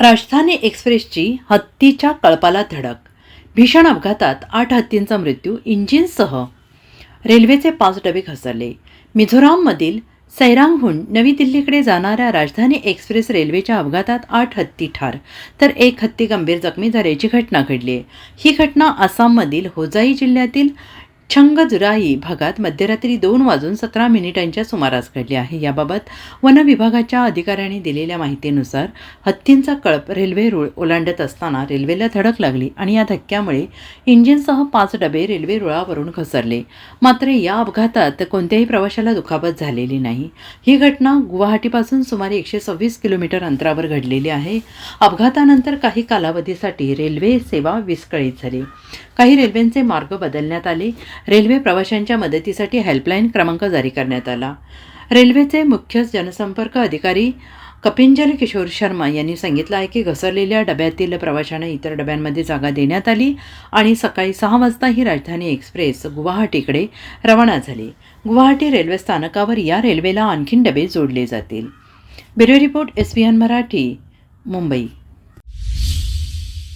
राजधानी एक्सप्रेसची हत्तीच्या कळपाला धडक. भीषण अपघातात आठ हत्तींचा मृत्यू इंजिनसह. रेल्वेचे पाच डबे घसरले. मिझोराममधील सैरांगहून नवी दिल्लीकडे जाणाऱ्या राजधानी एक्सप्रेस रेल्वेच्या अपघातात आठ हत्ती ठार तर एक हत्ती गंभीर जखमी झाल्याची घटना घडली ही घटना आसाममधील होजाई जिल्ह्यातील छंगजुराई भागात मध्यरात्री दोन वाजून सतरा मिनिटांच्या सुमारास घडली आहे. याबाबत वन विभागाच्या अधिकाऱ्यांनी दिलेल्या माहितीनुसार हत्तींचा कळप रेल्वे रुळ ओलांडत असताना रेल्वेला धडक लागली आणि या धक्क्यामुळे इंजिनसह पाच डबे रेल्वे रुळावरून घसरले. मात्र या अपघातात कोणत्याही प्रवाशाला दुखापत झालेली नाही. ही घटना गुवाहाटीपासून सुमारे एकशे सव्वीस किलोमीटर अंतरावर घडलेली आहे. अपघातानंतर काही कालावधीसाठी रेल्वे सेवा विस्कळीत झाली. काही रेल्वेंचे मार्ग बदलण्यात आले. रेल्वे प्रवाशांच्या मदतीसाठी हेल्पलाईन क्रमांक जारी करण्यात आला. रेल्वेचे मुख्य जनसंपर्क अधिकारी कपिंजल किशोर शर्मा यांनी सांगितलं आहे की घसरलेल्या डब्यातील प्रवाशांना इतर डब्यांमध्ये जागा देण्यात आली आणि सकाळी सहा वाजता ही राजधानी एक्सप्रेस गुवाहाटीकडे रवाना झाली. गुवाहाटी रेल्वे स्थानकावर या रेल्वेला आणखीन डबे जोडले जातील. Bureau report S N Marathi Mumbai.